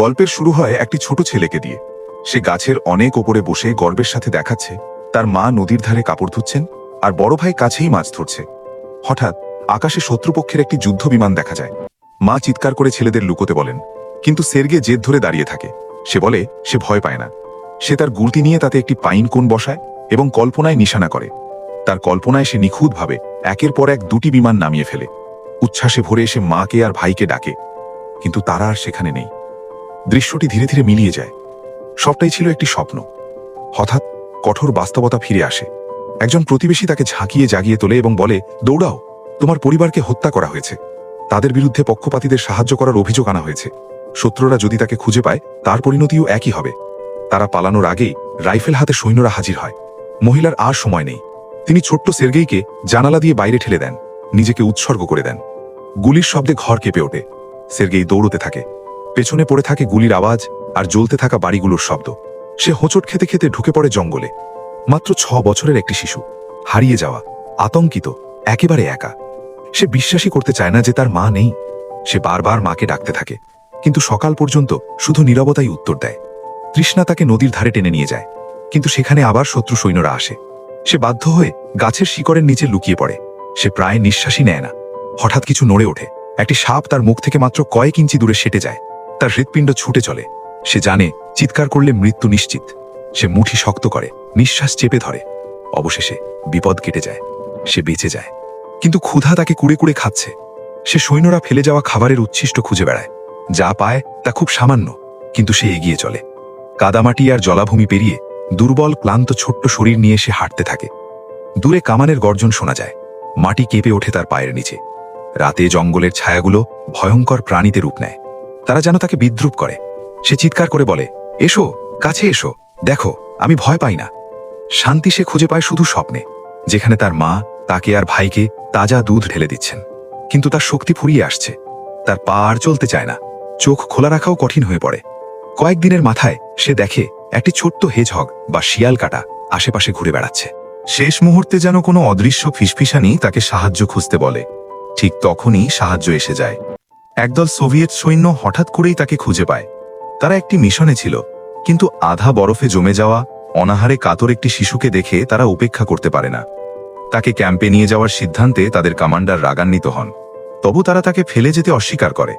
গল্পের শুরু হয় একটি ছোট ছেলেকে দিয়ে। সে গাছের অনেক ওপরে বসে গর্বের সাথে দেখাচ্ছে, তার মা নদীর ধারে কাপড় ধুচ্ছেন আর বড় ভাই কাছেই মাছ ধরছে। হঠাৎ আকাশে শত্রুপক্ষের একটি যুদ্ধ বিমান দেখা যায়। মা চিৎকার করে ছেলেদের লুকোতে বলেন, কিন্তু সের্গে জেদ ধরে দাঁড়িয়ে থাকে। সে বলে, সে ভয় পায় না। সে তার গুলতি নিয়ে তাতে একটি পাইন কোণ বসায় এবং কল্পনায় নিশানা করে। তার কল্পনায় সে নিখুঁতভাবে একের পর এক দুটি বিমান নামিয়ে ফেলে। উচ্ছ্বাসে ভরে এসে মাকে আর ভাইকে ডাকে, কিন্তু তারা আর সেখানে নেই। দৃশ্যটি ধীরে ধীরে মিলিয়ে যায়। সবটাই ছিল একটি স্বপ্ন। হঠাৎ কঠোর বাস্তবতা ফিরে আসে। একজন প্রতিবেশী তাকে ঝাঁকিয়ে জাগিয়ে তোলে এবং বলে, দৌড়াও, তোমার পরিবারকে হত্যা করা হয়েছে। তাদের বিরুদ্ধে পক্ষপাতীদের সাহায্য করার অভিযোগ আনা হয়েছে। শত্রুরা যদি তাকে খুঁজে পায়, তার পরিণতিও একই হবে। তারা পালানোর আগেই রাইফেল হাতে সৈন্যরা হাজির হয়। মহিলার আর সময় নেই। তিনি ছোট্ট সের্গেইকে জানালা দিয়ে বাইরে ঠেলে দেন। নিজেকে উৎসর্গ করে দেন। গুলির শব্দে ঘর কেঁপে ওঠে। সের্গেই দৌড়তে থাকে। পেছনে পড়ে থাকে গুলির আওয়াজ আর জ্বলতে থাকা বাড়িগুলোর শব্দ। সে হোঁচট খেতে খেতে ঢুকে পড়ে জঙ্গলে। মাত্র ছ বছরের একটি শিশু। হারিয়ে যাওয়া, আতঙ্কিত, একেবারে একা। সে বিশ্বাসই করতে চায় না যে তার মা নেই। সে বারবার মাকে ডাকতে থাকে। কিন্তু সকাল পর্যন্ত শুধু নীরবতাই উত্তর দেয়। তৃষ্ণা তাকে নদীর ধারে টেনে নিয়ে যায়। কিন্তু সেখানে আবার শত্রু সৈন্যরা আসে। সে বাধ্য হয়ে গাছের শিকড়ের নিচে লুকিয়ে পড়ে। সে প্রায় নিঃশ্বাসই নেয় না। হঠাৎ কিছু নড়ে ওঠে। একটি সাপ তার মুখ থেকে মাত্র কয়েক ইঞ্চি দূরে সেটে যায়। তার হৃৎপিণ্ড ছুটে চলে। সে জানে চিৎকার করলে মৃত্যু নিশ্চিত। সে মুঠি শক্ত করে, নিঃশ্বাস চেপে ধরে। অবশেষে বিপদ কেটে যায়। সে বেঁচে যায়। কিন্তু ক্ষুধা তাকে কুড়ে কুড়ে খাচ্ছে। সে সৈন্যরা ফেলে যাওয়া খাবারের উচ্ছিষ্ট খুঁজে বেড়ায়। যা পায় তা খুব সামান্য, কিন্তু সে এগিয়ে চলে। কাদামাটি আর জলাভূমি পেরিয়ে দুর্বল, ক্লান্ত, ছোট্ট শরীর নিয়ে সে হাঁটতে থাকে। দূরে কামানের গর্জন শোনা যায়। মাটি কেঁপে ওঠে তার পায়ের নিচে। রাতে জঙ্গলের ছায়াগুলো ভয়ঙ্কর প্রাণীতে রূপ নেয়। তারা যেন তাকে বিদ্রুপ করে। সে চিৎকার করে বলে, এসো, কাছে এসো। দেখো, আমি ভয় পাই না। শান্তি সে খুঁজে পায় শুধু স্বপ্নে, যেখানে তার মা, তাকে আর ভাইকে তাজা দুধ ঢেলে দিচ্ছেন। কিন্তু তার শক্তি ফুরিয়ে আসছে। তার পা আর চলতে চায় না। চোখ খোলা রাখাও কঠিন হয়ে পড়ে। কয়েকদিনের মাথায় সে দেখে একটি ছোট্ট হেজহগ বা শিয়াল কাটা আশেপাশে ঘুরে বেড়াচ্ছে। শেষ মুহূর্তে যেন কোনো অদৃশ্য ফিসফিসানি তাকে সাহায্য খুঁজতে বলে। ঠিক তখনই সাহায্য এসে যায়। একদল সোভিয়েত সৈন্য হঠাৎ করেই তাকে খুঁজে পায়। তারা একটি মিশনে ছিল, কিন্তু আধা বরফে জমে যাওয়া, অনাহারে কাতর একটি শিশুকে দেখে তারা উপেক্ষা করতে পারে না। তাকে ক্যাম্পে নিয়ে যাওয়ার সিদ্ধান্তে তাদের কমান্ডার রাগান্বিত হন। তবু তারা তাকে ফেলে যেতে অস্বীকার করে।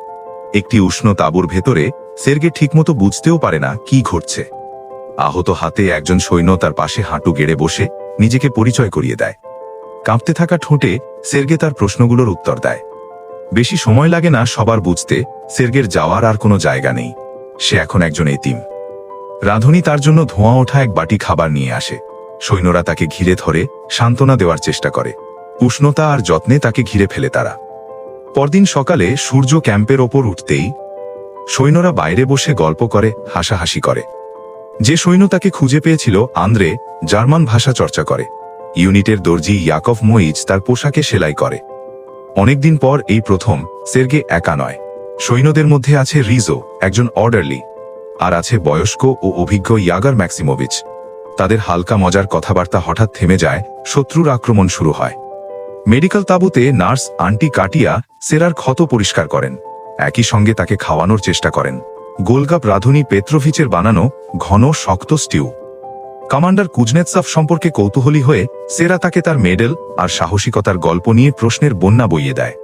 একটি উষ্ণ তাঁবুর ভেতরে সের্গে ঠিকমতো বুঝতেও পারে না কি ঘটছে। আহত হাতে একজন সৈন্য তার পাশে হাঁটু গেড়ে বসে নিজেকে পরিচয় করিয়ে দেয়। কাঁপতে থাকা ঠোঁটে সের্গে তার প্রশ্নগুলোর উত্তর দেয়। বেশি সময় লাগে না সবার বুঝতে, সের্গের যাওয়ার আর কোনো জায়গা নেই। সে এখন একজন এতিম। রাধুনী তার জন্য ধোঁয়া ওঠা এক বাটি খাবার নিয়ে আসে। সৈন্যরা তাকে ঘিরে ধরে, সান্ত্বনা দেওয়ার চেষ্টা করে। উষ্ণতা আর যত্নে তাকে ঘিরে ফেলে তারা। পরদিন সকালে সূর্য ক্যাম্পের ওপর উঠতেই সৈন্যরা বাইরে বসে গল্প করে, হাসাহাসি করে। যে সৈন্য তাকে খুঁজে পেয়েছিল, আন্দ্রে, জার্মান ভাষা চর্চা করে। ইউনিটের দর্জি ইয়াকভ মইজ তার পোশাকে সেলাই করে। অনেকদিন পর এই প্রথম, সের্গে একা নয়। সৈন্যদের মধ্যে আছে রিজো, একজন অর্ডারলি, আর আছে বয়স্ক ও অভিজ্ঞ ইয়াগার ম্যাক্সিমোভিচ। তাদের হালকা মজার কথাবার্তা হঠাৎ থেমে যায়, শত্রুর আক্রমণ শুরু হয়। মেডিকেল তাঁবুতে নার্স আন্টি কাটিয়া সেরার ক্ষত পরিষ্কার করেন। একই সঙ্গে তাকে খাওয়ানোর চেষ্টা করেন। গোলগাপ রাধুনী পেত্রোভিচের বানানো ঘন, শক্ত স্টিউ। কমান্ডার কুজনেৎসাফ সম্পর্কে কৌতূহলী হয়ে সেরা তাকে তার মেডেল আর সাহসিকতার গল্প নিয়ে প্রশ্নের বন্যা বইয়ে দেয়।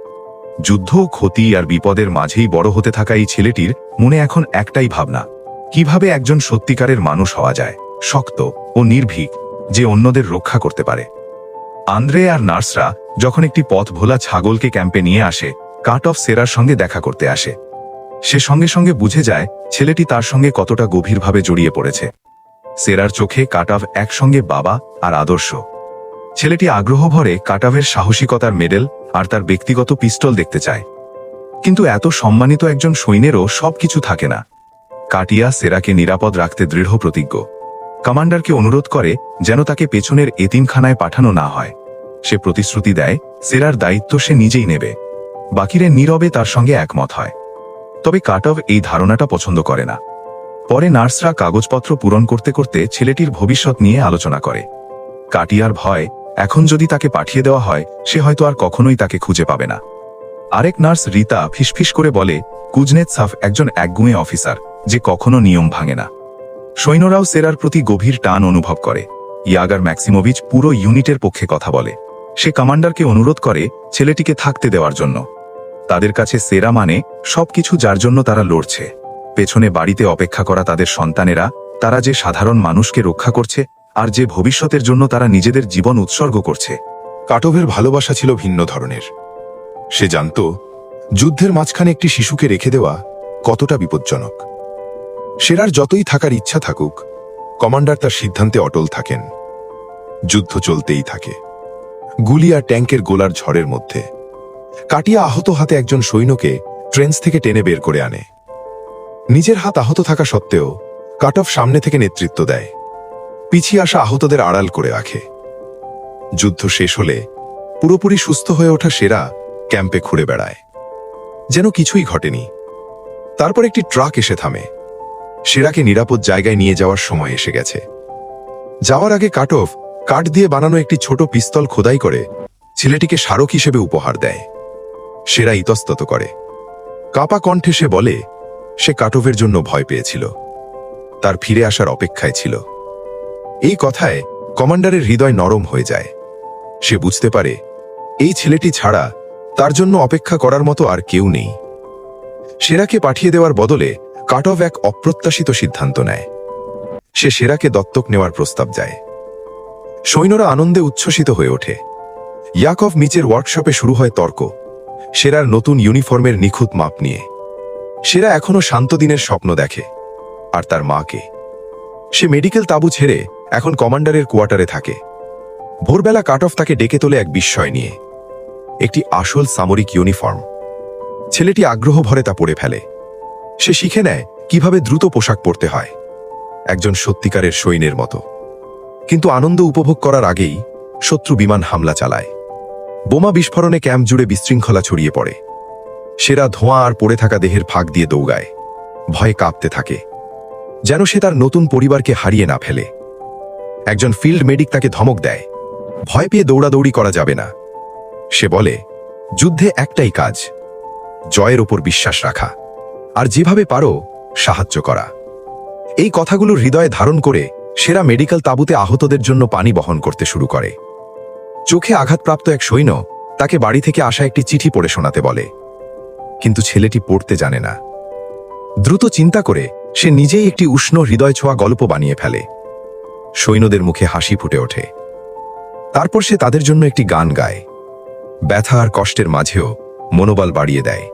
যুদ্ধ, ক্ষতি আর বিপদের মাঝেই বড় হতে থাকা এই ছেলেটির মনে এখন একটাই ভাবনা, কীভাবে একজন সত্যিকারের মানুষ হওয়া যায়, শক্ত ও নির্ভীক, যে অন্যদের রক্ষা করতে পারে। আন্দ্রে আর নার্সরা যখন একটি পথ ভোলা ছাগলকে ক্যাম্পে নিয়ে আসে, কাট অফ সেরার সঙ্গে দেখা করতে আসে। সে সঙ্গে সঙ্গে বুঝে যায় ছেলেটি তার সঙ্গে কতটা গভীরভাবে জড়িয়ে পড়েছে। সেরার চোখে কাটাভ একসঙ্গে বাবা আর আদর্শ। ছেলেটি আগ্রহ ভরে কাটাভের সাহসিকতার মেডেল আর তার ব্যক্তিগত পিস্তল দেখতে চায়। কিন্তু এত সম্মানিত একজন সৈন্যেরও সবকিছু থাকে না। কাটিয়া সেরাকে নিরাপদ রাখতে দৃঢ় প্রতিজ্ঞ। কমান্ডারকে অনুরোধ করে যেন তাকে পেছনের এতিমখানায় পাঠানো না হয়। সে প্রতিশ্রুতি দেয়, সেরার দায়িত্ব সে নিজেই নেবে। বাকিরে নীরবে তার সঙ্গে একমত হয়। তবে কাটভ এই ধারণাটা পছন্দ করে না। পরে নার্সরা কাগজপত্র পূরণ করতে করতে ছেলেটির ভবিষ্যৎ নিয়ে আলোচনা করে। কাটিয়ার ভয়, এখন যদি তাকে পাঠিয়ে দেওয়া হয়, সে হয়তো আর কখনোই তাকে খুঁজে পাবে না। আরেক নার্স রীতা ফিসফিস করে বলে কুজনেত সাফ একজন একগুঁয়ে অফিসার, যে কখনো নিয়ম ভাঙে না। সৈন্যরাও সেরার প্রতি গভীর টান অনুভব করে। ইয়াগার ম্যাক্সিমোভিচ পুরো ইউনিটের পক্ষে কথা বলে। সে কমান্ডারকে অনুরোধ করে ছেলেটিকে থাকতে দেওয়ার জন্য। তাদের কাছে সেরা মানে সবকিছু যার জন্য তারা লড়ছে। পেছনে বাড়িতে অপেক্ষা করা তাদের সন্তানেরা, তারা যে সাধারণ মানুষকে রক্ষা করছে, আর যে ভবিষ্যতের জন্য তারা নিজেদের জীবন উৎসর্গ করছে। কাটভের ভালোবাসা ছিল ভিন্ন ধরনের। সে জানত, যুদ্ধের মাঝখানে একটি শিশুকে রেখে দেওয়া কতটা বিপজ্জনক। সেরার যতই থাকার ইচ্ছা থাকুক, কমান্ডার তার সিদ্ধান্তে অটল থাকেন। যুদ্ধ চলতেই থাকে। গুলি আর ট্যাঙ্কের গোলার ঝড়ের মধ্যে। কাটিয়া আহত হাতে একজন সৈন্যকে ট্রেন্স থেকে টেনে বের করে আনে। নিজের হাত আহত থাকা সত্ত্বেও কাটফ সামনে থেকে নেতৃত্ব দেয়। পিছিয়ে আসা আহতদের আড়াল করে রাখে। যুদ্ধ শেষ হলে পুরোপুরি সুস্থ হয়ে ওঠা সেরা ক্যাম্পে ঘুরে বেড়ায়। যেন কিছুই ঘটেনি। তারপর একটি ট্রাক এসে থামে। সেরাকে নিরাপদ জায়গায় নিয়ে যাওয়ার সময় এসে গেছে। যাওয়ার আগে কাটফ কাঠ দিয়ে বানানো একটি ছোট পিস্তল খোদাই করে ছেলেটিকে স্মারক হিসেবে উপহার দেয়। সেরা ইতস্তত করে। কাপা কণ্ঠে সে বলে সে কাটফের জন্য ভয় পেয়েছিল। তার ফিরে আসার অপেক্ষায় ছিল। এই কথায় কমান্ডারের হৃদয় নরম হয়ে যায়। সে বুঝতে পারে, এই ছেলেটি ছাড়া তার জন্য অপেক্ষা করার মতো আর কেউ নেই। সেরাকে পাঠিয়ে দেওয়ার বদলে কাটভ এক অপ্রত্যাশিত সিদ্ধান্ত নেয়। সে সেরাকে দত্তক নেওয়ার প্রস্তাব যায়। সৈন্যরা আনন্দে উচ্ছ্বসিত হয়ে ওঠে। ইয়াকভ মিচের ওয়ার্কশপে শুরু হয় তর্ক। সেরার নতুন ইউনিফর্মের নিখুঁত মাপ নিয়ে। সেরা এখনও শান্ত দিনের স্বপ্ন দেখে। আর তার মাকে। সে মেডিকেল তাবু ছেড়ে এখন কমান্ডারের কোয়ার্টারে থাকে। ভোরবেলা কাট অফ তাকে ডেকে তোলে এক বিস্ময় নিয়ে। একটি আসল সামরিক ইউনিফর্ম। ছেলেটি আগ্রহ ভরে তা পড়ে ফেলে। সে শিখে নেয় কীভাবে দ্রুত পোশাক পরতে হয়। একজন সত্যিকারের সৈন্যের মতো। কিন্তু আনন্দ উপভোগ করার আগেই শত্রু বিমান হামলা চালায়। বোমা বিস্ফোরণে ক্যাম্প জুড়ে বিশৃঙ্খলা ছড়িয়ে পড়ে। সেরা ধোঁয়া আর পড়ে থাকা দেহের ফাঁক দিয়ে দৌগায়। ভয়ে কাঁপতে থাকে। যেন সে তার নতুন পরিবারকে হারিয়ে না ফেলে। একজন ফিল্ড মেডিক তাকে ধমক দেয়। ভয় পেয়ে দৌড়াদৌড়ি করা যাবে না। সে বলে, যুদ্ধে একটাই কাজ। জয়ের ওপর বিশ্বাস রাখা। আর যেভাবে পারো, সাহায্য করা। এই কথাগুলো হৃদয়ে ধারণ করে সেরা মেডিকেল তাঁবুতে আহতদের জন্য পানি বহন করতে শুরু করে। চোখে আঘাতপ্রাপ্ত এক সৈন্য তাকে বাড়ি থেকে আসা একটি চিঠি পড়ে শোনাতে বলে কিন্তু ছেলেটি পড়তে জানে না। দ্রুত চিন্তা করে সে নিজেই একটি উষ্ণ হৃদয় ছোঁয়া গল্প বানিয়ে ফেলে। সৈন্যদের মুখে হাসি ফুটে ওঠে। তারপর সে তাদের জন্য একটি গান গায়। ব্যথা আর কষ্টের মাঝেও মনোবল বাড়িয়ে দেয়।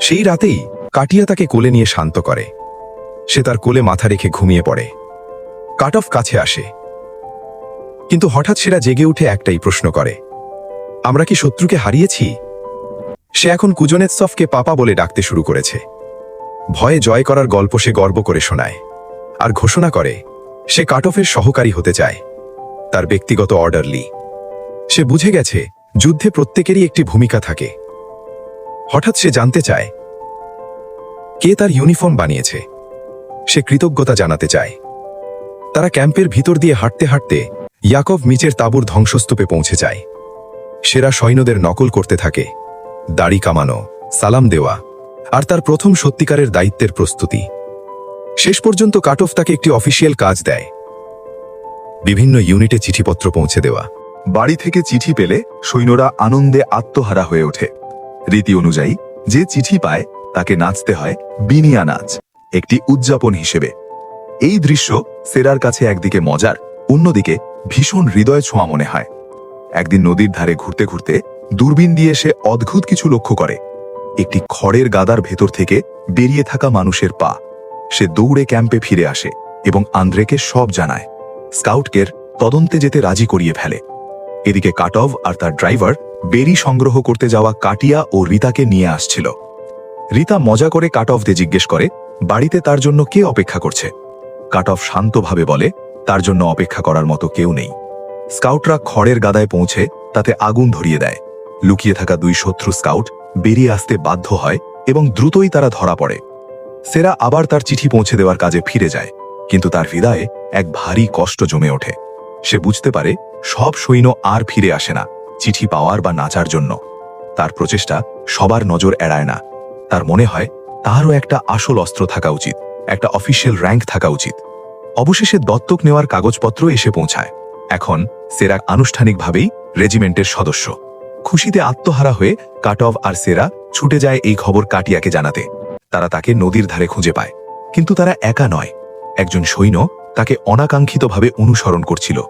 সেই রাতেই কাটিয়া তাকে কোলে নিয়ে শান্ত করে। সে তার কোলে মাথা রেখে ঘুমিয়ে পড়ে। কাট অফ কাছে আসে। কিন্তু হঠাৎ সেরা জেগে উঠে একটাই প্রশ্ন করে, আমরা কি শত্রুকে হারিয়েছি? সে এখন কুজনেৎসফকে পাপা বলে ডাকতে শুরু করেছে। ভয়ে জয় করার গল্প সে গর্ব করে শোনায়। আর ঘোষণা করে, সে কাটফের সহকারী হতে চায়। তার ব্যক্তিগত অর্ডারলি সে বুঝে গেছে, যুদ্ধে প্রত্যেকেরই একটি ভূমিকা থাকে। হঠাৎ সে জানতে চায়, কে তার ইউনিফর্ম বানিয়েছে? সে কৃতজ্ঞতা জানাতে চায়। তারা ক্যাম্পের ভিতর দিয়ে হাঁটতে হাঁটতে ইয়াকভ মিচের তাঁবুর ধ্বংসস্তূপে পৌঁছে যায়। সেরা সৈন্যদের নকল করতে থাকে। দাড়ি কামানো, সালাম দেওয়া, আর তার প্রথম সত্যিকারের দায়িত্বের প্রস্তুতি। শেষ পর্যন্ত কাটফ তাকে একটি অফিসিয়াল কাজ দেয়। বিভিন্ন ইউনিটে চিঠিপত্র পৌঁছে দেওয়া। বাড়ি থেকে চিঠি পেলে সৈন্যরা আনন্দে আত্মহারা হয়ে ওঠে। রীতি অনুযায়ী, যে চিঠি পায়, তাকে নাচতে হয় বিনিয়া নাচ, একটি উদযাপন হিসেবে। এই দৃশ্য সেরার কাছে একদিকে মজার, অন্যদিকে ভীষণ হৃদয় ছোঁয়া মনে হয়। একদিন নদীর ধারে ঘুরতে ঘুরতে দূরবীন দিয়ে সে অদ্ভুত কিছু লক্ষ্য করে। একটি খড়ের গাদার ভেতর থেকে বেরিয়ে থাকা মানুষের পা। সে দৌড়ে ক্যাম্পে ফিরে আসে এবং আন্দ্রেকে সব জানায়। স্কাউটকের তদন্তে যেতে রাজি করিয়ে ফেলে। এদিকে কাটভ আর তার ড্রাইভার বেরি সংগ্রহ করতে যাওয়া কাটিয়া ও রিতাকে নিয়ে আসছিল। রিতা মজা করে কাটভকে জিজ্ঞেস করে, বাড়িতে তার জন্য কে অপেক্ষা করছে? কাটভ শান্তভাবে বলে, তার জন্য অপেক্ষা করার মতো কেউ নেই। স্কাউটরা খড়ের গাদায় পৌঁছে তাতে আগুন ধরিয়ে দেয়। লুকিয়ে থাকা দুই শত্রু স্কাউট বেরিয়ে আসতে বাধ্য হয় এবং দ্রুতই তারা ধরা পড়ে। সেরা আবার তার চিঠি পৌঁছে দেওয়ার কাজে ফিরে যায়, কিন্তু তার হৃদয়ে এক ভারী কষ্ট জমে ওঠে। সে বুঝতে পারে সব সৈন্য আর ফিরে আসে না, চিঠি পাওয়ার বা নাচার জন্য। তার প্রচেষ্টা সবার নজর এড়ায় না। তার মনে হয় তারও একটা আসল অস্ত্র থাকা উচিত, একটা অফিসিয়াল র্যাঙ্ক থাকা উচিত। অবশেষে দত্তক নেওয়ার কাগজপত্র এসে পৌঁছায়। এখন সেরা আনুষ্ঠানিকভাবেই রেজিমেন্টের সদস্য। খুশিতে আত্মহারা হয়ে কাটভ আর সেরা ছুটে যায় এই খবর কাটিয়াকে জানাতে। তারা তাকে নদীর ধারে খুঁজে পায়। কিন্তু তারা একা নয়। একজন সৈন্য তাকে অনাকাঙ্ক্ষিতভাবে অনুসরণ করছিল।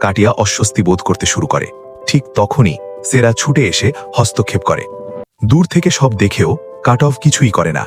কাটিয়া অস্বস্তি বোধ করতে শুরু করে। ঠিক তখনই সেরা ছুটে এসে হস্তক্ষেপ করে। দূর থেকে সব দেখেও কাট অফ কিছুই করে না।